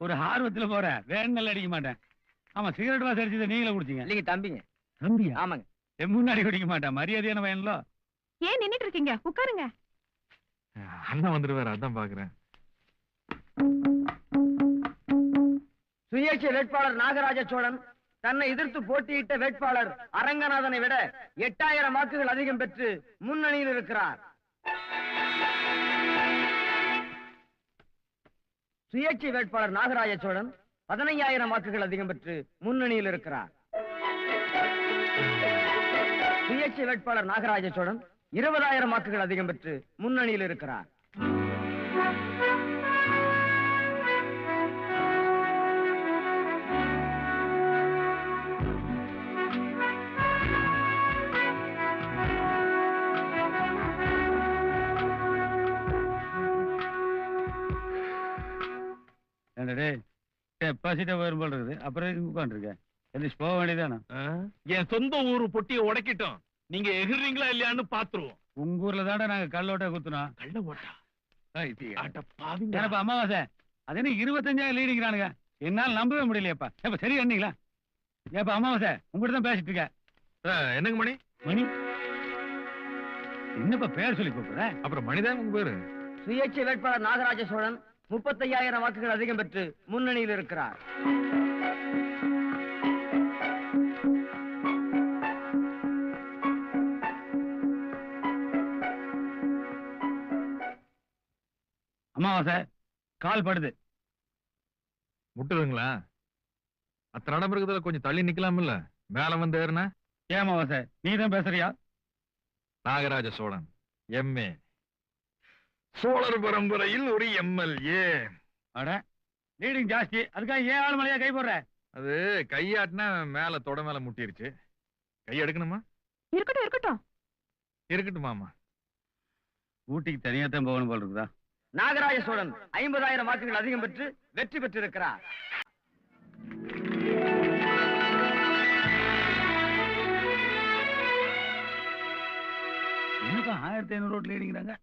ஒரு ஆர்வத்துல போறேன் வேணும்னு அடிக்க மாட்டேன். ஆமா சிகரெட் வாசம் அடிச்சது நீங்களே குடிச்சீங்க. இல்லைங்க தம்பிங்க. தம்பியா? ஆமாங்க. முன்னாடி குடிக்க மாட்டேன். மரியாதையான பையன்லோ ஏன் நின்னுட்டு இருக்கீங்க உட்காருங்க அண்ணன் வந்துருவாரு அதான் பாக்குறேன். சுயேட்சை வேட்பாளர் நாகராஜ சோழன் தன்னை எதிர்த்து போட்டியிட்ட வேட்பாளர் அரங்கநாதனை விட எட்டாயிரம் வாக்குகள் அதிகம் பெற்று முன்னணியில் இருக்கிறார். சுயேட்சை வேட்பாளர் நாகராஜ சோழன் பதினையாயிரம் வாக்குகள் அதிகம் பெற்று முன்னணியில் இருக்கிறார். சுயேட்சை வேட்பாளர் நாகராஜ சோழன் இருபதாயிரம் வாக்குகள் அதிகம் பெற்று முன்னணியில் இருக்கிறார். டேய்? டெபாசிட்டா வரும் போல இருக்குது. அப்புறம் உட்காந்துருக்கேன் எந்திரிச்சு போக வேண்டியதானே? என் சொந்த ஊரு பொட்டியை உடைக்கிட்டோம். நீங்க எகிர்றீங்களா இல்லையான்னு பாத்துருவோம் உங்க ஊர்ல தாண்டா நாங்க கல்லோட்ட குத்துனோம். கள்ள ஓட்டா? ஆட்ட பாவிங்க ஏனப்பா அமாவாசை? அது என்ன இருபத்தஞ்சாயிரம் லீடிங்கிறானுங்க என்னால நம்பவே முடியலையப்பா. ஏப்பா சரி அண்ணீங்களா ஏப்பா அமாவாசை உங்ககிட்ட தான் பேசிட்டு இருக்க என்னங்க மணி? மணி? என்னப்பா பேர் சொல்லி கூப்பிடுற? அப்புறம் மணிதான் உங்க பேரு? சுயேட்சை வேட்பாளர் நாகராஜ சோழன் முப்பத்தையாயிரம் வாக்குகள் அதிகம் பெற்று முன்னணியில் இருக்கிறார். அமாவாசை கால் படுது. முட்டுதுங்களா? அத்தனை இடம் கொஞ்சம் தள்ளி நிக்கலாம்ல மேல வந்து ஏறுனா? ஏன் அமாவாசை? நீ தான் பேசுறியா? நாகராஜ சோழன் எம்ஏ சோழர் பரம்பரையில் ஒரு எம்எல்ஏ. அட லீடிங் ஜாஸ்தி. அதுக்காக ஏன் ஆள் மலையா கை போடுற? அது கையாட்டினா மேல தொட மேல முட்டிருச்சு. கை எடுக்கணுமா? இருக்கட்டும் இருக்கட்டும். இருக்கட்டும் மாமா ஊட்டிக்கு தனியா தான் போகணும் போல இருக்குதா? நாகராஜ சோழன் ஐம்பதாயிரம் வாக்குகள் அதிகம் பெற்று வெற்றி பெற்றிருக்கிறார். ஆயிரத்தி ஐநூறு ரோட்ல லீடிங்கிறாங்க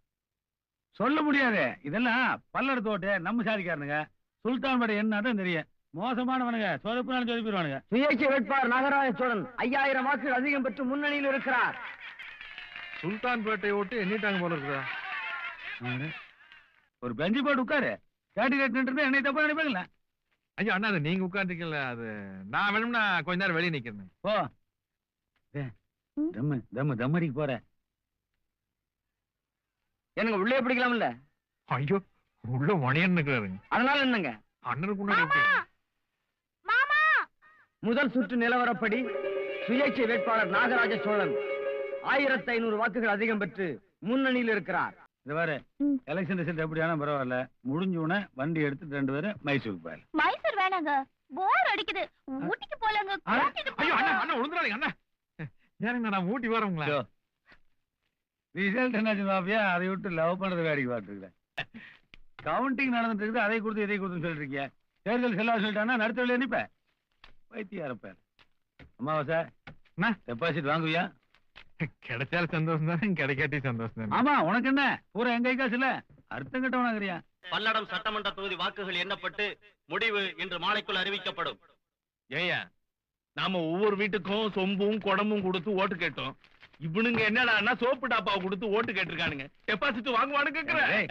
சொல்ல முடியாது. இதெல்லாம் பல்லட தோட்டு நம்ம சாதிக்காரனுங்க. சுல்தான் படை என்ன தான் தெரியும்? மோசமானவனுங்க. சொதப்புனாலும் சொதப்பிடுவானுங்க. சுயேட்சை வேட்பாளர் நாகராஜ சோழன் ஐயாயிரம் வாக்குகள் அதிகம் பெற்று முன்னணியில் இருக்கிறார். சுல்தான் பேட்டை ஓட்டு எண்ணிட்டாங்க போல ஒரு பெஞ்சு போட்டு உட்காரு. கேண்டிடேட் என்னை தப்பா நினைப்பாங்களா? ஐயா அண்ணா அது நீங்க உட்காந்துருக்கீங்களா அது நான் வேணும்னா கொஞ்ச நேரம் வெளியே நிக்கிறேன். போ. டேய், தம்மு தம்மு தம்மடிக்கு போற. எனக்கு உள்ளே பிடிக்கலாம்ல ஐயோ உள்ள மணியன் இருக்கிறாருங்க அதனால என்னங்க? அண்ணனுக்கு முன்னாடி எப்படி? மாமா! முதல் சுற்று நிலவரப்படி சுயேட்சை வேட்பாளர் நாகராஜ சோழன் ஆயிரத்தி ஐநூறு வாக்குகள் அதிகம் பெற்று முன்னணியில் இருக்கிறார். ம். எலெக்ஷன் ரிசல்ட் எப்படி ஆனா பரவாயில்ல. முடிஞ்ச உடனே வண்டி எடுத்துட்டு ரெண்டு பேரும் மைசூருக்கு போயிடலாம். மைசூர் வேணாங்க. போர் அடிக்குது. ஊட்டிக்கு போலங்க. ஐயோ அண்ணா. அண்ணா விழுந்துடாதீங்க அண்ணா. ஏனுங்க நான் ஊட்டி வரவங்களா. ரிசல்ட் என்னாச்சு பாப்பியா அதை விட்டு லவ் பண்றது வேடிக்கை பார்த்துருக்கேன் கவுண்டிங் நடந்துட்டு இருக்குது. அதை கொடுத்து இதை கொடுத்துன்னு சொல்லிட்டு இருக்கீங்க தேர்தல் செல்லா சொல்லிட்டானா நடுத்த வழியா நிப்ப. வைத்தியா இருப்பேன் அம்மாவாசை அண்ணா. டெபாசிட் வாங்குவியா? கிடைச்சாலும் சந்தோஷம் தானே கிடைக்காட்டி சந்தோஷம் தானே. ஆமா உனக்கு என்ன? பூரா எங்க காசு இல்ல அர்த்தம் கட்டவனாங்கிறியா பல்லடம் சட்டமன்ற தொகுதி வாக்குகள் எண்ணப்பட்டு முடிவு இன்று மாலைக்குள் அறிவிக்கப்படும். ஏயா நாம ஒவ்வொரு வீட்டுக்கும் சொம்பும் குடமும் கொடுத்து ஓட்டு கேட்டோம். இவனுங்க என்னடா சோப்பு டாப்பாவை கொடுத்து ஓட்டு கேட்டிருக்கானுங்க. டெபாசிட் வாங்குவானு கேக்குறேன்